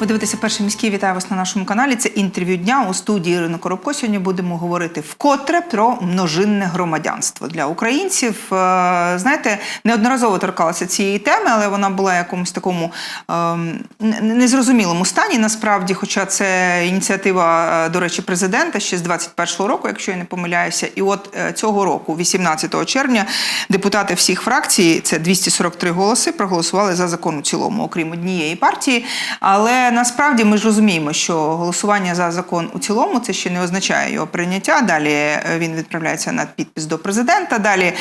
Ви дивитеся перший міський. Вітаю вас на нашому каналі. Це інтерв'ю дня у студії Ірини Коробко. Сьогодні будемо говорити вкотре про множинне громадянство для українців. Е, Знаєте, неодноразово торкалася цієї теми, але вона була в якомусь такому ем, незрозумілому стані. Насправді, хоча це ініціатива, е, до речі, президента ще з 21-го року, якщо я не помиляюся. І от е, цього року, 18 червня, депутати всіх фракцій, це 243 голоси, проголосували за закон у цілому, окрім однієї партії. Але насправді ми ж розуміємо, що голосування за закон у цілому це ще не означає його прийняття. Далі е, він відправляється на підпис до президента. Далі е,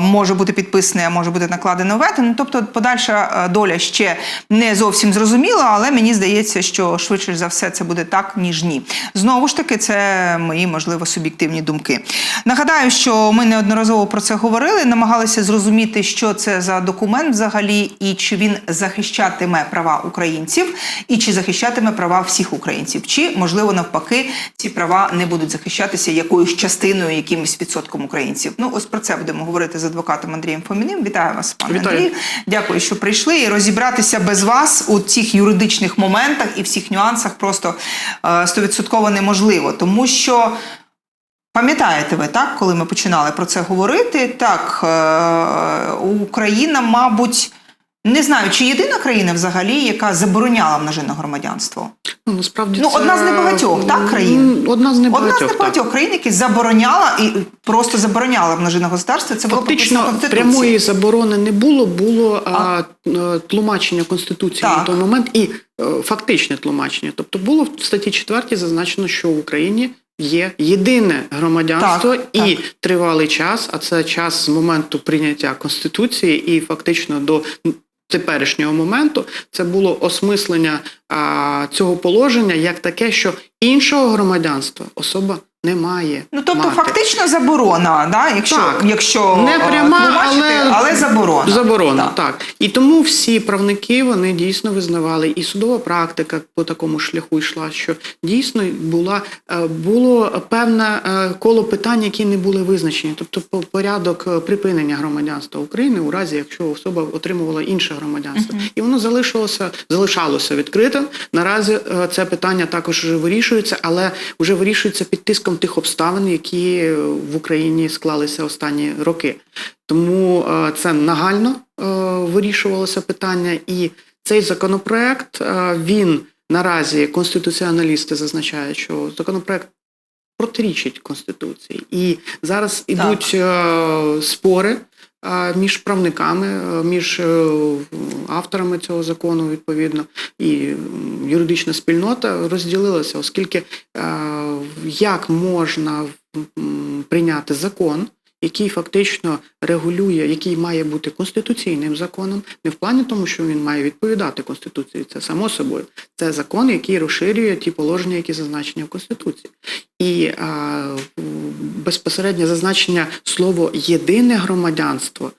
може бути підписаний, а може бути накладено вето. Ну, тобто, подальша е, доля ще не зовсім зрозуміла, але мені здається, що швидше за все це буде так, ніж ні. Знову ж таки, це мої можливо суб'єктивні думки. Нагадаю, що ми неодноразово про це говорили, намагалися зрозуміти, що це за документ взагалі, і чи він захищатиме права українців, і чи захищатиме права всіх українців, чи можливо навпаки ці права не будуть захищатися якоюсь частиною, якимось відсотком українців. Ну ось про це будемо говорити з адвокатом Андрієм Фоміним. Вітаю вас, пане Вітаю. Андрій. Дякую, що прийшли і розібратися без вас у цих юридичних моментах і всіх нюансах просто е, стовідсотково неможливо, тому що. Пам'ятаєте ви так, коли ми починали про це говорити? Так, е, Україна, мабуть, не знаю, чи єдина країна взагалі, яка забороняла множинне громадянство. Ну, насправді Ну, це... одна з небагатьох, так, країн? Одна з небагатьох, Одна з так. небагатьох країн, які забороняла і просто забороняла множинне государство. Це було Фактично прямої заборони не було, було а, тлумачення Конституції Так. на той момент і е, фактичне тлумачення. Тобто було в статті 4 зазначено, що в Україні є єдине громадянство Так, і так. тривалий час, а це час з моменту прийняття Конституції і фактично до теперішнього моменту це було осмислення а, цього положення як таке, що іншого громадянства особа не має. Ну, тобто, мати. фактично заборона, да? якщо, Так. якщо Не е, пряма, тлумачити, але- але заборона. Заборона, Так. так. І тому всі правники вони дійсно визнавали, і судова практика по такому шляху йшла, що дійсно була е, було певне е, коло питань, які не були визначені, тобто порядок припинення громадянства України у разі, якщо особа отримувала інше громадянство, і воно залишилося залишалося відкритим. Наразі це питання також вирішується, але вже вирішується під тиском тих обставин, які е, в Україні склалися останні роки. Тому е, це нагально е, вирішувалося питання, і цей законопроект він наразі конституціоналісти зазначають, що законопроект протирічить конституції, і зараз ідуть спори. Між правниками, е, між е, авторами цього закону, відповідно, і юридична спільнота розділилася, оскільки е, як можна прийняти закон, який фактично регулює, який має бути конституційним законом, не в плані тому, що він має відповідати Конституції, це само собою. Це закон, який розширює ті положення, які зазначені в Конституції. І а, безпосереднє зазначення слово єдине громадянство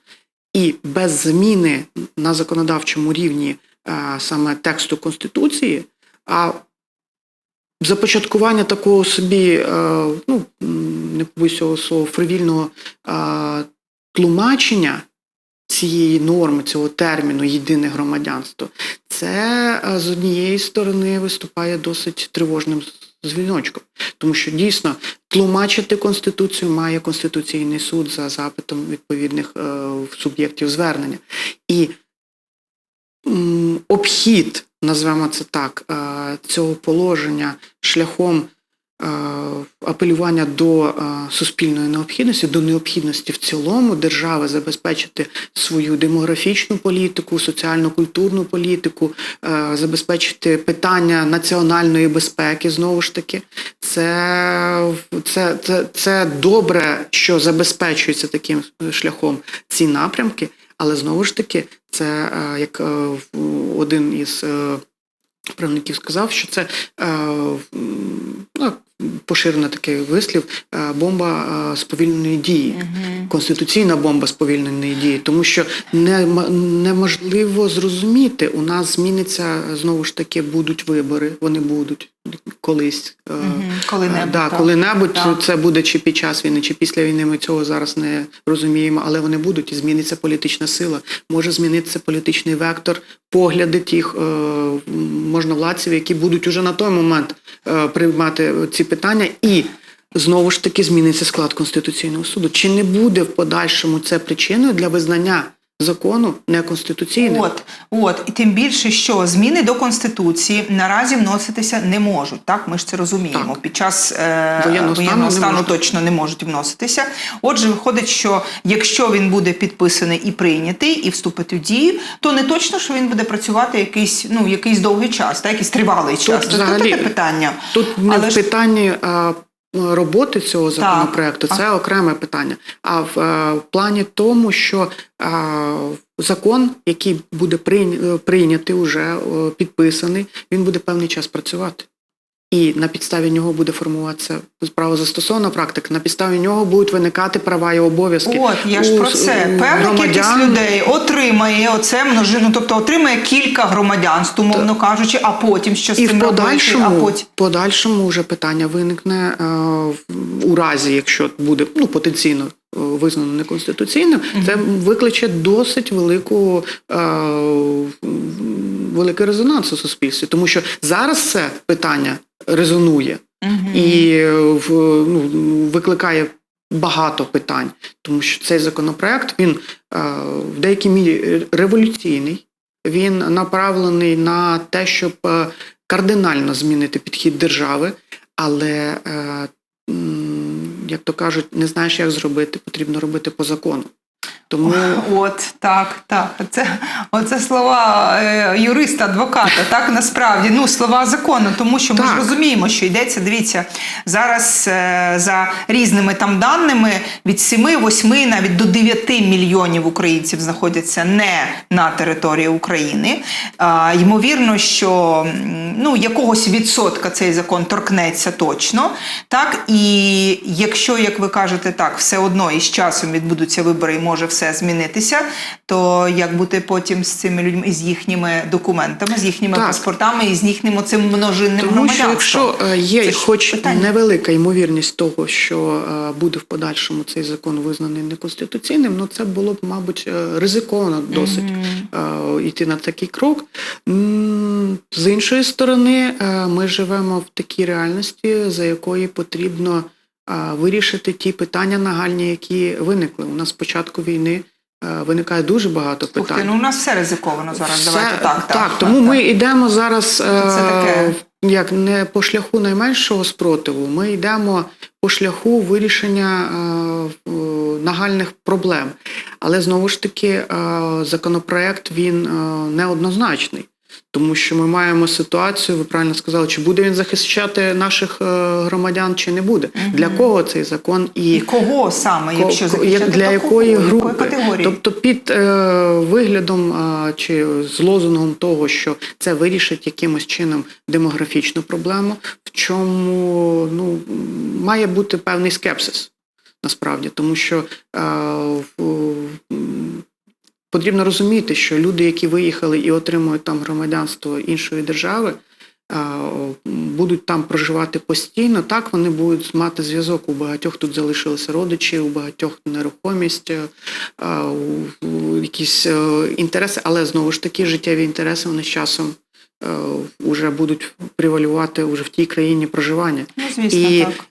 і без зміни на законодавчому рівні а, саме тексту Конституції, а започаткування такого собі, е, ну не побоюсь цього слова, фривільного е, тлумачення цієї норми, цього терміну єдине громадянство, це е, з однієї сторони виступає досить тривожним дзвіночком, тому що дійсно тлумачити конституцію має конституційний суд за запитом відповідних суб'єктів звернення. І обхід, назвемо це так, е, цього положення шляхом е, апелювання до е, суспільної необхідності, до необхідності в цілому держави забезпечити свою демографічну політику, соціально-культурну політику, забезпечити питання національної безпеки, знову ж таки, це, це, це, це добре, що забезпечується таким шляхом ці напрямки. Але знову ж таки, це е, як е, один із е, правників сказав, що це е, поширений такий вислів е, бомба е, сповільненої дії, конституційна бомба сповільненої дії, тому що не, неможливо зрозуміти. У нас зміниться знову ж таки, будуть вибори, вони будуть колись. Мгм. Коли-небудь, да, коли-небудь Так. це буде чи під час війни, чи після війни. Ми цього зараз не розуміємо, але вони будуть і зміниться політична сила. Може змінитися політичний вектор, погляди тих можновладців, які будуть уже на той момент приймати ці питання, і знову ж таки зміниться склад конституційного суду. Чи не буде в подальшому це причиною для визнання закону неконституційним? От, от, і тим більше, що зміни до конституції наразі вноситися не можуть. Так, ми ж це розуміємо. Так. Під час е, Воєнного стану воєнного не стану можуть. точно не можуть вноситися. Отже, виходить, що якщо він буде підписаний і прийнятий, і вступить у дію, то не точно, що він буде працювати якийсь, ну якийсь довгий час, так, якийсь тривалий час. Тут взагалі таке питання. Тут не Але ж- а, роботи цього законопроекту, це окреме питання. А в в плані тому, що а, закон, який буде прийня- е, прийнятий, уже е, підписаний, він буде певний час працювати. І на підставі нього буде формуватися правозастосована практика. На підставі нього будуть виникати права і обов'язки. От я ж у про це. Певна кількість людей отримає оце множину, тобто отримає кілька громадянств, умовно кажучи, а потім що з І цим в робити, а подальшому, потім. подальшому вже питання виникне е, у разі, якщо буде ну, потенційно е, визнано неконституційним, це викличе досить велику е, великий резонанс у суспільстві, тому що зараз це питання резонує Мгм. і в, ну, викликає багато питань, тому що цей законопроект він е, в деякій мірі революційний. Він направлений на те, щоб е, кардинально змінити підхід держави, але, е, як то кажуть, не знаєш, як зробити, потрібно робити по закону. Тому От так, так. Це оце слова е, юриста, адвоката. Так насправді ну слова закону, тому що ми ж розуміємо, що йдеться. Дивіться зараз е, за різними там даними від 7, 8, навіть до 9 мільйонів українців знаходяться не на території України. А, ймовірно, що ну якогось відсотка цей закон торкнеться точно. Так і якщо, як ви кажете, так все одно із часом відбудуться вибори і може все змінитися, то як бути потім з цими людьми, з їхніми документами, з їхніми Так. паспортами і з їхнім оцим множинним Тому що якщо е, є Це хоч питання. невелика ймовірність того, що е, буде в подальшому цей закон визнаний неконституційним, ну це було б, мабуть, е, ризиковано досить е, йти на такий крок. З іншої сторони, ми живемо в такій реальності, за якої потрібно вирішити ті питання нагальні, які виникли. У нас з початку війни е, виникає дуже багато Ух ти, питань. ну у нас все ризиковано зараз. Все- Давайте так, так. тому ми йдемо зараз е, таке. як не по шляху найменшого спротиву, ми йдемо по шляху вирішення е, нагальних проблем. Але знову ж таки, законопроект він неоднозначний. Тому що ми маємо ситуацію, ви правильно сказали, чи буде він захищати наших е, громадян, чи не буде. Для кого цей закон і, І кого саме, якщо захищати, для якої кого? групи? Якої категорії? Тобто під е, виглядом е, чи з лозунгом того, що це вирішить якимось чином демографічну проблему, в чому ну, має бути певний скепсис. Насправді, тому що е, потрібно розуміти, що люди, які виїхали і отримують там громадянство іншої держави, будуть там проживати постійно. Так вони будуть мати зв'язок. У багатьох тут залишилися родичі, у багатьох нерухомість, е, якісь е, інтереси, але знову ж таки життєві інтереси вони з часом вже будуть превалювати уже в тій країні проживання. Ну, звісно, І так.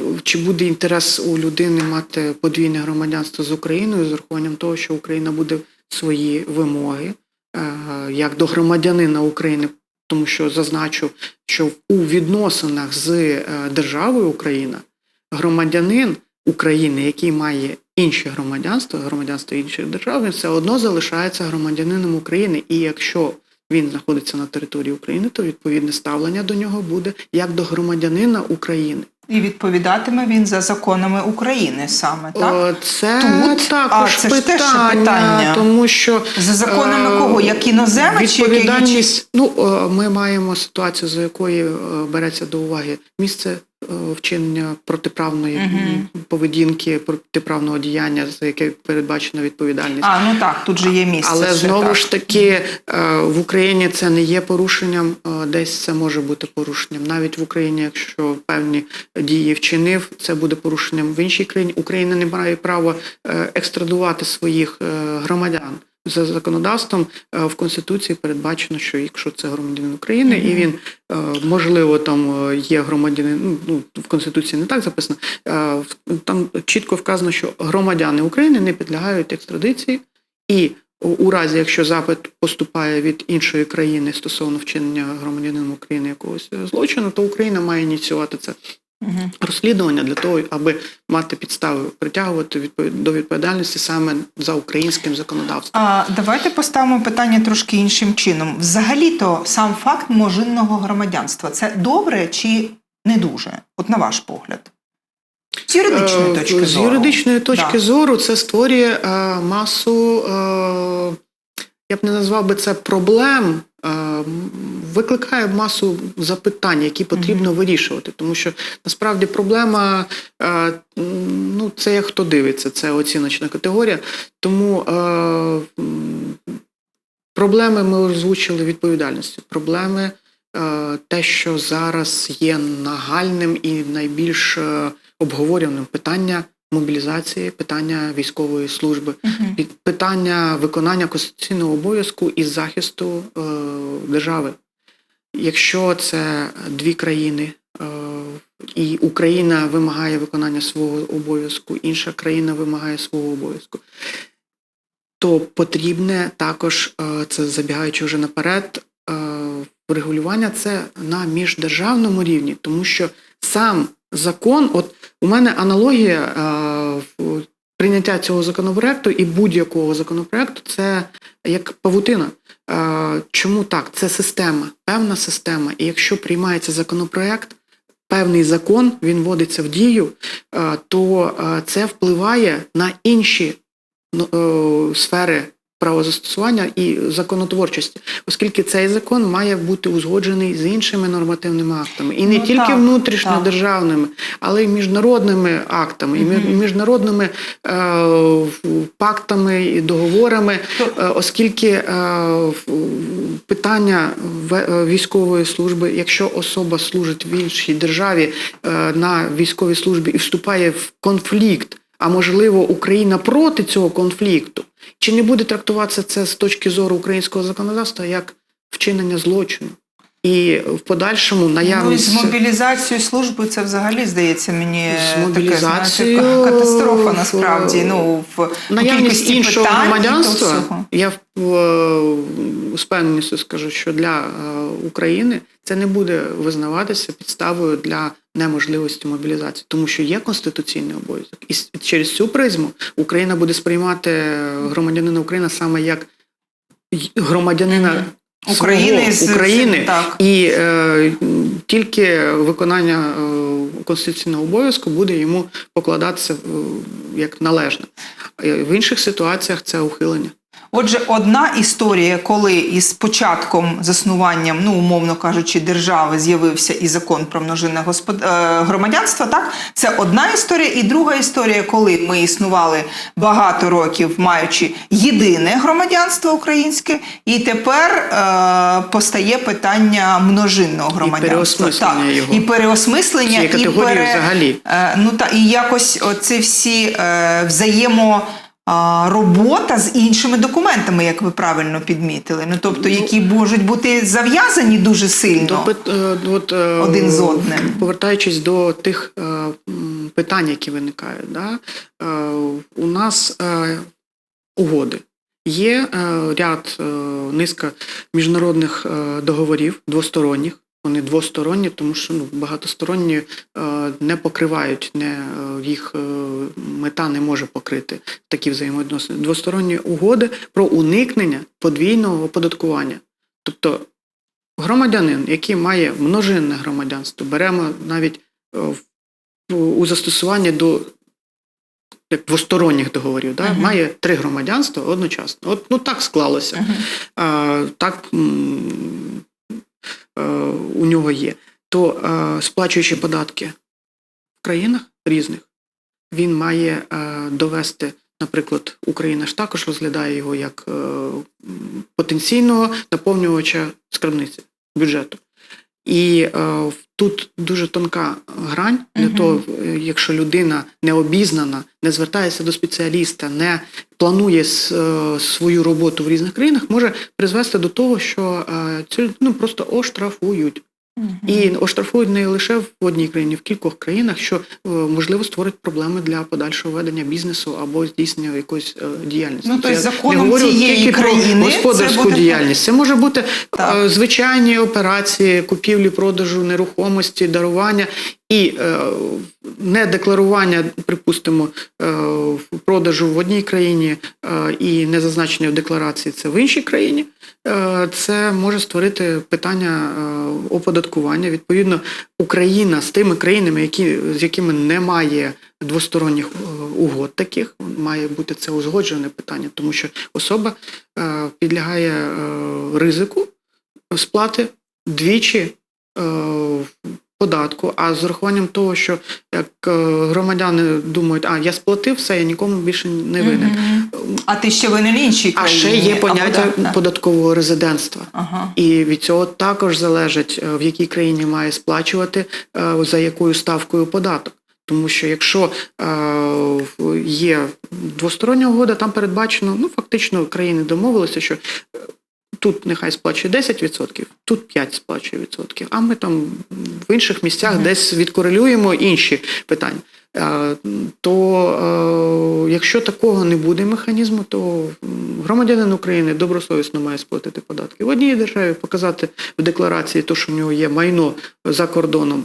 е, чи буде інтерес у людини мати подвійне громадянство з Україною з урахуванням того, що Україна буде свої вимоги е, як до громадянина України, тому що зазначу, що у відносинах з е, державою Україна громадянин України, який має інше громадянство, громадянство іншої держави, він все одно залишається громадянином України. І якщо він знаходиться на території України, то відповідне ставлення до нього буде як до громадянина України. І відповідатиме він за законами України саме, так? О, Це Тут? також А, це ж теж питання, питання. тому що За законами е, кого? Як іноземець чи відповідальність. Ну е, ми маємо ситуацію, за якої е, береться до уваги місце вчинення протиправної Мгм. поведінки, протиправного діяння, за яке передбачена відповідальність. А, ну так, тут же є місце. Але ще, знову так. ж таки е, в Україні це не є порушенням, е, десь це може бути порушенням. Навіть в Україні, якщо певні дії вчинив, це буде порушенням в іншій країні. Україна не має права е, екстрадувати своїх е, громадян. За законодавством е, в Конституції передбачено, що якщо це громадянин України, і він е, можливо там е, є громадянин, ну, ну в Конституції не так записано. Там чітко вказано, що громадяни України не підлягають екстрадиції, і у- разі, якщо запит поступає від іншої країни стосовно вчинення громадянином України якогось злочину, то Україна має ініціювати це. Розслідування для того, аби мати підстави притягувати відповід- до відповідальності саме за українським законодавством. А, давайте поставимо питання трошки іншим чином. Взагалі-то сам факт множинного громадянства це добре чи не дуже? От на ваш погляд. З юридичної Е, точки З зору. юридичної точки Да. зору це створює е, масу, е, я б не назвав би це проблем, викликає масу запитань, які потрібно вирішувати. Тому що насправді проблема е, ну, це як хто дивиться, це оціночна категорія. Тому е, проблеми ми озвучили відповідальністю. Проблеми е, те, що зараз є нагальним і найбільш обговорюваним питання мобілізації, питання військової служби, під- питання виконання конституційного обов'язку і захисту е, держави. Якщо це дві країни, е, і Україна вимагає виконання свого обов'язку, інша країна вимагає свого обов'язку, то потрібне також, е, це забігаючи вже наперед, е, врегулювання це на міждержавному рівні, тому що сам закон, от у мене аналогія е, прийняття цього законопроекту і будь-якого законопроекту це як павутина. Е, Чому так? Це система, певна система. І якщо приймається законопроект, певний закон він вводиться в дію, е, то це впливає на інші ну, сфери правозастосування і законотворчості, оскільки цей закон має бути узгоджений з іншими нормативними актами, і не Ну, тільки так, внутрішньодержавними, але й міжнародними актами, і міжнародними е, пактами і договорами, е, оскільки е, питання е, військової служби, якщо особа служить в іншій державі е, на військовій службі і вступає в конфлікт, а можливо Україна проти цього конфлікту, чи не буде трактуватися це з точки зору українського законодавства як вчинення злочину? І в подальшому Ну, наявність з мобілізацією служби це взагалі здається мені таке, значить, катастрофа насправді. Ну, в наявність кількості іншого питань громадянства. Я в- е, з певністю скажу, що для е, України це не буде визнаватися підставою для неможливості мобілізації, тому що є конституційний обов'язок. І через цю призму Україна буде сприймати громадянина України саме як громадянина Мгм. свого, України України так. і е, тільки виконання е, конституційного обов'язку буде йому покладатися е, як належне. Е, В інших ситуаціях це ухилення. Отже, одна історія, коли із початком заснуванням, ну умовно кажучи, держави з'явився і закон про множинне господ... е, громадянство, так це одна історія, і друга історія, коли ми існували багато років, маючи єдине громадянство українське, і тепер е, постає питання множинного громадянства. переосмислення так, його. і переосмислення, Цієї і категорії взагалі. Е, Ну та і якось оці всі е, взаємо. Робота з іншими документами, як ви правильно підмітили, ну тобто, які можуть бути зав'язані дуже сильно. пит- е, от, е, Один з одним. Повертаючись до тих е, питань, які виникають, да? у нас угоди. Є е, ряд е, низка міжнародних е, договорів двосторонніх. Вони двосторонні, тому що ну, багатосторонні е, не покривають, не, е, їх е, мета не може покрити такі взаємовідносини. Двосторонні угоди про уникнення подвійного оподаткування. Тобто громадянин, який має множинне громадянство, беремо навіть у застосуванні до як двосторонніх договорів, да, Мгм. має три громадянства одночасно. От ну так склалося. Мгм. А, так у нього є. То е, сплачуючи податки в країнах різних. Він має е, довести, наприклад, Україна ж також розглядає його як е, потенційного наповнювача скарбниці бюджету. І е, тут дуже тонка грань для угу. того, е, якщо людина не обізнана, не звертається до спеціаліста, не планує с- е, свою роботу в різних країнах, може призвести до того, що е, цю людину просто оштрафують. І оштрафують не лише в одній країні, в кількох країнах, що е, можливо створить проблеми для подальшого ведення бізнесу або здійснення якоїсь е, діяльності. Ну, тобто я законом не говорю цієї тільки про господарську це буде- діяльність. Це може бути Так. е, звичайні операції купівлі, продажу нерухомості, дарування і е, недекларування, припустимо, е, продажу в одній країні е, і незазначення в декларації це в іншій країні. Це може створити питання оподаткування. Відповідно, Україна з тими країнами, які, з якими немає двосторонніх угод таких, має бути це узгоджене питання, тому що особа підлягає ризику сплати двічі податку, а з урахуванням того, що як е, громадяни думають, а я сплатив все, я нікому більше не винен. Мгм. А ти ще винен іншій А ще є поняття да. податкового резидентства. Ага. І від цього також залежить, е, в якій країні має сплачувати е, за якою ставкою податок. Тому що якщо е, є двостороння угода, там передбачено, ну фактично країни домовилися, що тут нехай сплачує 10%, тут 5 сплачує відсотків, а ми там в інших місцях Мгм. десь відкорелюємо інші питання. Е, То е, якщо такого не буде механізму, то громадянин України добросовісно має сплатити податки в одній державі, показати в декларації, то, що в нього є майно за кордоном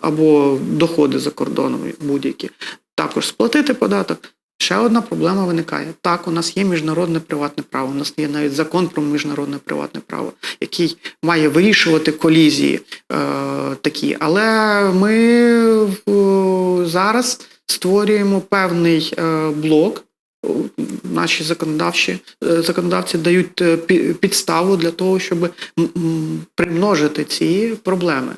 або доходи за кордоном будь-які, також сплатити податок. Ще одна проблема виникає. Так, у нас є міжнародне приватне право. У нас є навіть закон про міжнародне приватне право, який має вирішувати колізії е, такі. Але ми в- зараз створюємо певний е, блок. Наші законодавчі е, законодавці дають е, підставу для того, щоб примножити ці проблеми.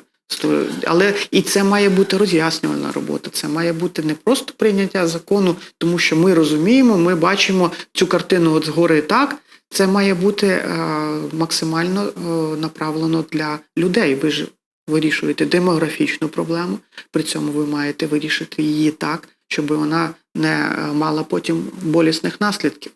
Але і це має бути роз'яснювальна робота. Це має бути не просто прийняття закону, тому що ми розуміємо, ми бачимо цю картину от згори так. Це має бути е, максимально е, направлено для людей. Ви ж вирішуєте демографічну проблему, при цьому ви маєте вирішити її так, щоб вона не е, мала потім болісних наслідків.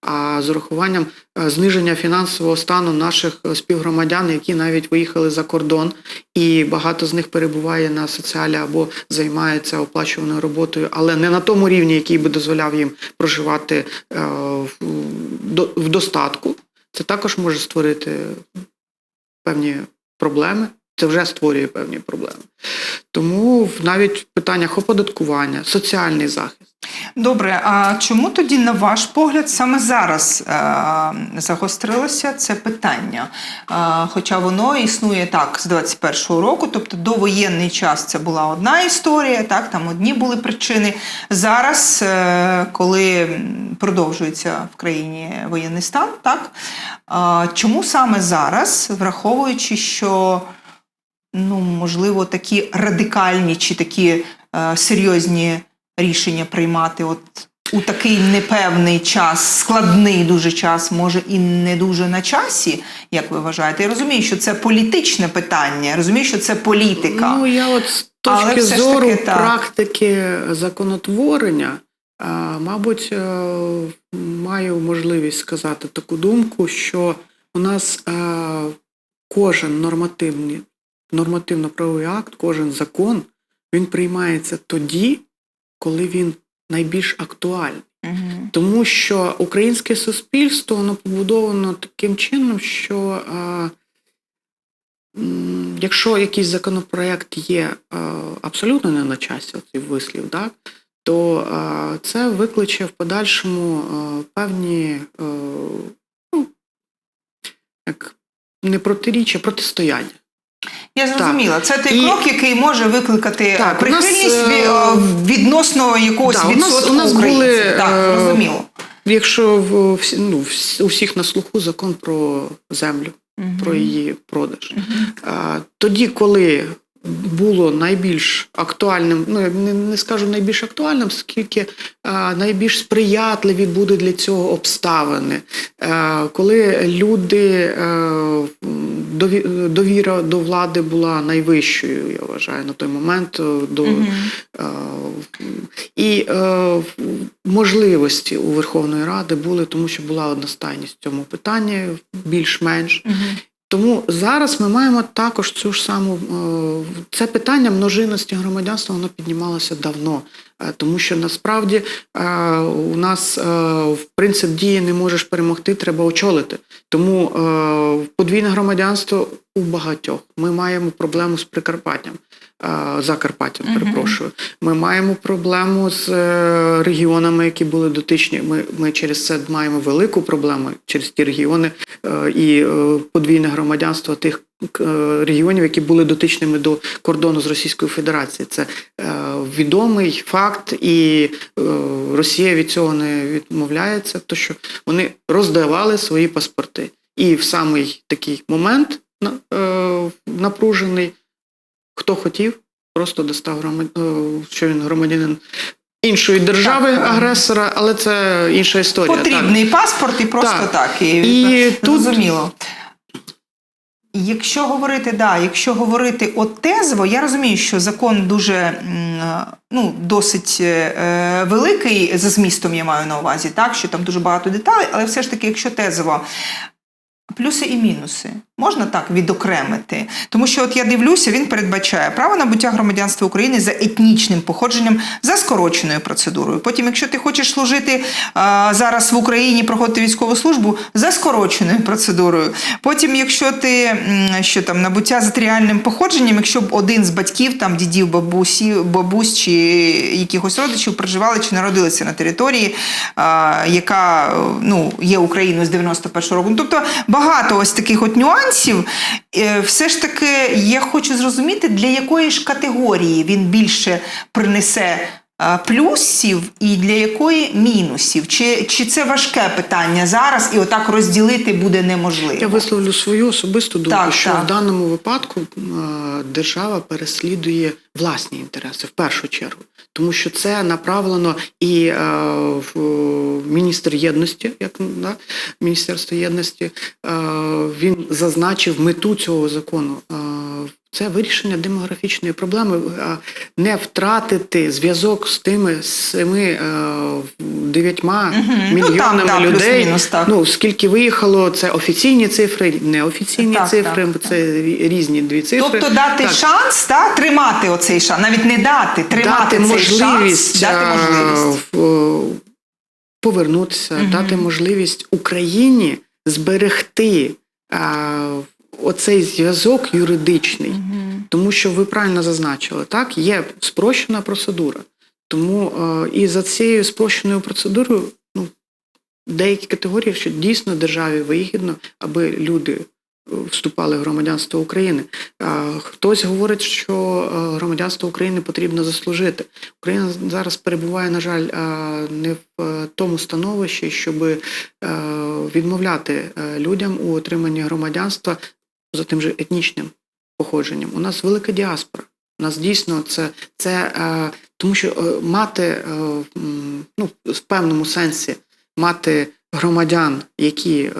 А з урахуванням е, зниження фінансового стану наших е, співгромадян, які навіть виїхали за кордон, і багато з них перебуває на соціалі або займається оплачуваною роботою, але не на тому рівні, який би дозволяв їм проживати е, в, до- в достатку. Це також може створити певні проблеми. Це вже створює певні проблеми. Тому навіть в питаннях оподаткування, соціальний захист. Добре, а чому тоді, на ваш погляд, саме зараз е, загострилося це питання? Е, хоча воно існує так з 21-го року, тобто довоєнний час це була одна історія, так там одні були причини. Зараз, е, коли продовжується в країні воєнний стан, так чому саме зараз, враховуючи, що ну, можливо, такі радикальні чи такі е, серйозні рішення приймати от у такий непевний час, складний дуже час, може і не дуже на часі, як ви вважаєте? Я розумію, що це політичне питання, я розумію, що це політика. Ну я от з точки зору таки, практики законотворення, мабуть, е, маю можливість сказати таку думку, що у нас е, кожен нормативний, нормативно-правовий акт, кожен закон, він приймається тоді, коли він найбільш актуальний. Мгм. Тому що українське суспільство воно побудовано таким чином, що м, якщо якийсь законопроект є е, абсолютно не на часі, цей вислів, так, то е, це викличе в подальшому е, певні е, ну, як не протиріччя, протистояння. Я зрозуміла. Це той І- крок, який може викликати Так, прихильність нас, е, е, відносно якогось да, у нас- відсотку у нас були, так, е, зрозуміло. Якщо в, ну, у всіх на слуху закон про землю, угу. про її продаж. Угу. Тоді, коли було найбільш актуальним, ну не, не скажу найбільш актуальним, скільки е, найбільш сприятливі будуть для цього обставини, е, коли люди е, дові- довіра до влади була найвищою, я вважаю, на той момент. е, До, е, і е, можливості у Верховної Ради були, тому що була одностайність в цьому питанні, більш-менш. Тому зараз ми маємо також цю ж саму е, це питання множинності громадянства, воно піднімалося давно, Е, тому що насправді е, у нас в принцип дії не можеш перемогти, треба очолити. Тому подвійне громадянство у багатьох. Ми маємо проблему з Прикарпаттям, Закарпаттям, перепрошую. Ми маємо проблему з е, регіонами, які були дотичні. Ми, ми через це маємо велику проблему через ті регіони е, і е, подвійне громадянство тих е, регіонів, які були дотичними до кордону з Російською Федерацією. Це е, відомий факт, і е, Росія від цього не відмовляється, то що вони роздавали свої паспорти. І в самий такий момент е, напружений, хто хотів, просто достав громад... е, що він громадянин іншої держави, Так, так. агресора, але це інша історія. так. Потрібний паспорт і просто Так. так. І, І тут- зрозуміло. Якщо говорити, да, якщо говорити от тезово, я розумію, що закон дуже ну, досить е, великий за змістом, я маю на увазі, так, що там дуже багато деталей, але все ж таки, якщо тезово, плюси і мінуси можна так відокремити. Тому що от я дивлюся, він передбачає право набуття громадянства України за етнічним походженням за скороченою процедурою. Потім, якщо ти хочеш служити а, зараз в Україні, проходити військову службу за скороченою процедурою. Потім, якщо ти що там набуття за тріальним походженням, якщо б один з батьків, там дідів, бабусі, бабусь чи якихось родичів проживали чи народилися на території, а, яка ну, є Україною з 91-го року. Ну, Тобто багато ось таких от нюансів. Е, Все ж таки, я хочу зрозуміти, для якої ж категорії він більше принесе плюсів і для якої мінусів? Чи, чи це важке питання зараз і отак розділити буде неможливо? Я висловлю свою особисту думку, Так, що так. в даному випадку держава переслідує власні інтереси в першу чергу, тому що це направлено і е, в міністр єдності, як да, Міністерство єдності, е, він зазначив мету цього закону. Е, це вирішення демографічної проблеми, е, не втратити зв'язок з тими семи е, дев'ятьма Мгм. Ну, там, да, людей. так. Ну, скільки виїхало, це офіційні цифри, неофіційні Так, цифри, так, це рі- різні дві цифри. Тобто дати Так. шанс та тримати оцей шанс, навіть не дати, тримати дати цей можливість, шанс, дати е, можливість. повернутися, Мгм. дати можливість Україні зберегти е, оцей зв'язок юридичний. Мгм. Тому що ви правильно зазначили, так, є спрощена процедура. Тому е, і за цією спрощеною процедурою ну, деякі категорії, що дійсно державі вигідно, аби люди е, вступали в громадянство України. Е, хтось говорить, що е, громадянство України потрібно заслужити. Україна зараз перебуває, на жаль, е, не в е, тому становищі, щоб е, відмовляти людям у отриманні громадянства за тим же етнічним походженням. У нас велика діаспора. У нас дійсно це, це е, тому що е, мати е, ну, в певному сенсі мати громадян, які е,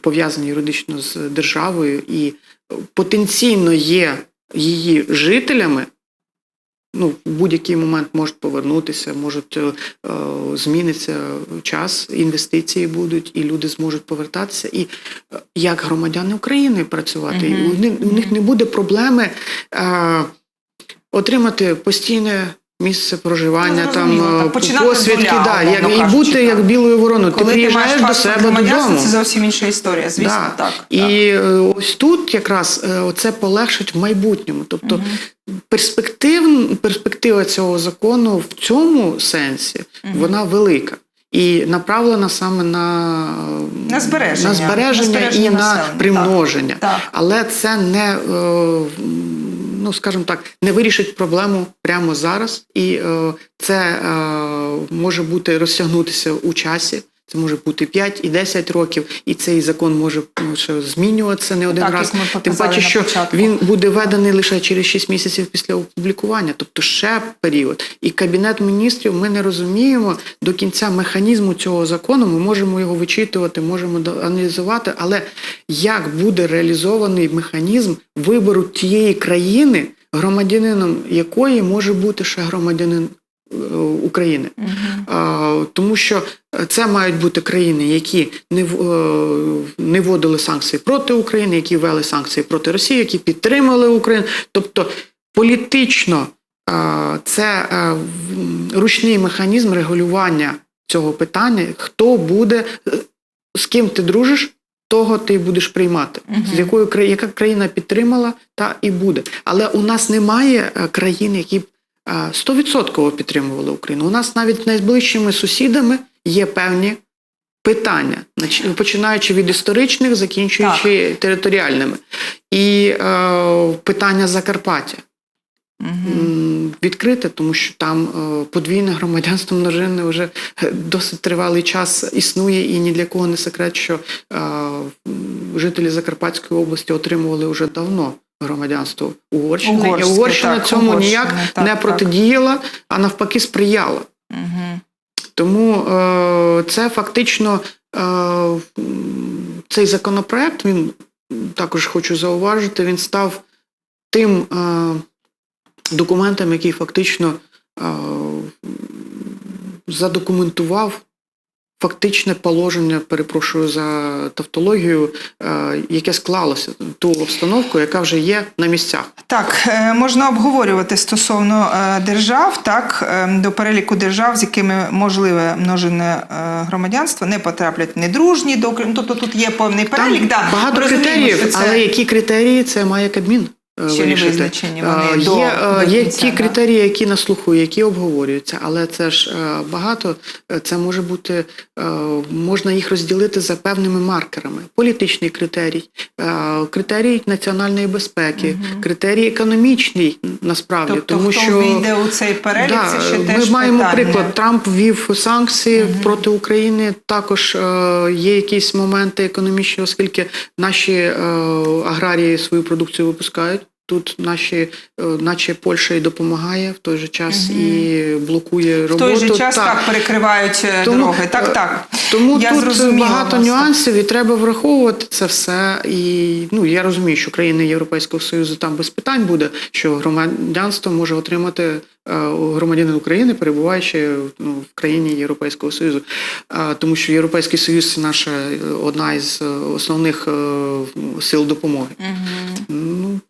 пов'язані юридично з державою і потенційно є її жителями. Ну, в будь-який момент можуть повернутися, можуть е, е, зміниться час, інвестиції будуть, і люди зможуть повертатися. І е, як громадяни України працювати. Мгм. І у, них, не буде проблеми е, отримати постійне місце проживання, Ну, там е, так, посвідки, да, як, і кажучи, бути як білою вороною. Ти Коли ти приїжджаєш до себе додому. це зовсім інша історія, звісно, Да. так. І так. е, ось тут якраз е, це полегшить в майбутньому. Тобто перспектив, перспектива цього закону в цьому сенсі угу. вона велика. І направлена саме на, На збереження. на збереження, На збереження і на населення, примноження. Так. Але це не, е, ну скажімо так, не вирішить проблему прямо зараз, і е, це е, може бути розтягнутися у часі. Це може бути 5 і 10 років, і цей закон може ну, змінюватися не один Так, раз. Тим паче, що початку. він буде введений лише через 6 місяців після опублікування, тобто ще період. І кабінет міністрів ми не розуміємо до кінця механізму цього закону. Ми можемо його вичитувати, можемо аналізувати, але як буде реалізований механізм вибору тієї країни, громадянином якої може бути ще громадянин е, України. А, Тому що це мають бути країни, які не, е, не вводили санкції проти України, які ввели санкції проти Росії, які підтримали Україну. Тобто політично а, це е, ручний механізм регулювання цього питання, хто буде, е, з ким ти дружиш. Того ти будеш приймати, з якою яка країна підтримала, та і буде. Але у нас немає е, країн, які б е, стовідсотково підтримували Україну. У нас навіть з найближчими сусідами є певні питання, починаючи від історичних, закінчуючи територіальними. І е, питання Закарпаття м, відкрите, тому що там е, подвійне громадянство множинне вже досить тривалий час існує, і ні для кого не секрет, що е, жителі Закарпатської області отримували вже давно. Громадянство Угорщини, і Угорщина так, цьому Угорщина, ніяк так, не так. протидіяла, а навпаки сприяла. Угу. Тому е, це фактично е, цей законопроект, він також хочу зауважити, він став тим е, документом, який фактично е, задокументував фактичне положення, перепрошую за тавтологію, е, яке склалося, ту обстановку, яка вже є на місцях. Так, е, можна обговорювати стосовно е, держав, так, до переліку держав, з якими можливе множинне е, громадянство, не потраплять недружні до України. Тобто тут є певний перелік. Там да. багато критеріїв, це- але які критерії це має Кабмін. Е, вирішити. визначені вони Е, до- є е, до є кінця, ті да. критерії, які на слуху, які обговорюються, але це ж е, багато. е, Це може бути е, можна їх розділити за певними маркерами: політичний критерій, е, критерій національної безпеки, критерій економічний насправді, Тобто, тому хто що війде у цей перелік, Да, це ще ми теж маємо питання. приклад. Трамп ввів санкції проти України. Також е, є якісь моменти економічні, оскільки наші е, аграрії свою продукцію випускають. Тут наші, е, наче Польща і допомагає в той же час і блокує В роботу. той же час так, перекривають е, Тому, дороги. Так, е, так. Тому Я тут багато вас, нюансів, і треба враховувати це все. І ну я розумію, що країни Європейського Союзу там без питань буде, що громадянство може отримати громадянин України, перебуваючи ну, в країні Європейського Союзу. Тому що Європейський Союз це наша одна із основних е, сил допомоги. Ну,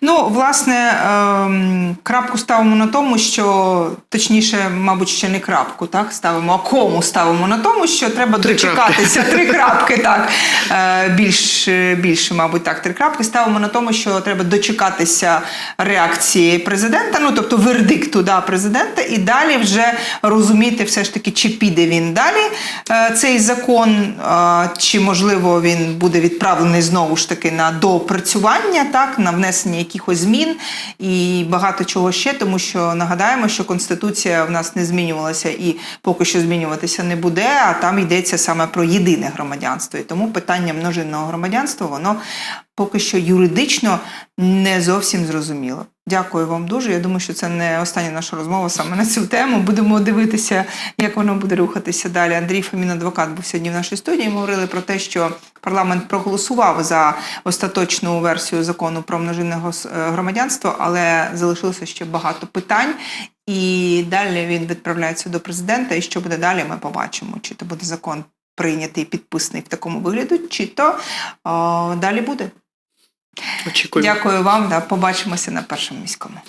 Ну, власне, ем, крапку ставимо на тому, що точніше, мабуть, ще не крапку, так ставимо, а кому ставимо на тому, що треба Три дочекатися. Три крапки, так. Е, більш, більше, мабуть, так, три крапки. Ставимо на тому, що треба дочекатися реакції президента, ну тобто вердикту да, президента, і далі вже розуміти, все ж таки, чи піде він далі е, цей закон, е, чи можливо він буде відправлений знову ж таки на доопрацювання, так, на внесення якихось змін і багато чого ще, тому що нагадаємо, що конституція в нас не змінювалася і поки що змінюватися не буде. А там йдеться саме про єдине громадянство. І тому питання множинного громадянства воно поки що юридично не зовсім зрозуміло. Дякую вам дуже. Я думаю, що це не остання наша розмова саме на цю тему. Будемо дивитися, як воно буде рухатися далі. Андрій Фомін, адвокат, був сьогодні в нашій студії. Ми говорили про те, що парламент проголосував за остаточну версію закону про множинне е, громадянство, але залишилося ще багато питань. І далі він відправляється до президента. І що буде далі, ми побачимо, чи то буде закон прийнятий, підписаний в такому вигляді, чи то о, далі буде. Очікуємо. Дякую вам. Да, побачимося на першому міському.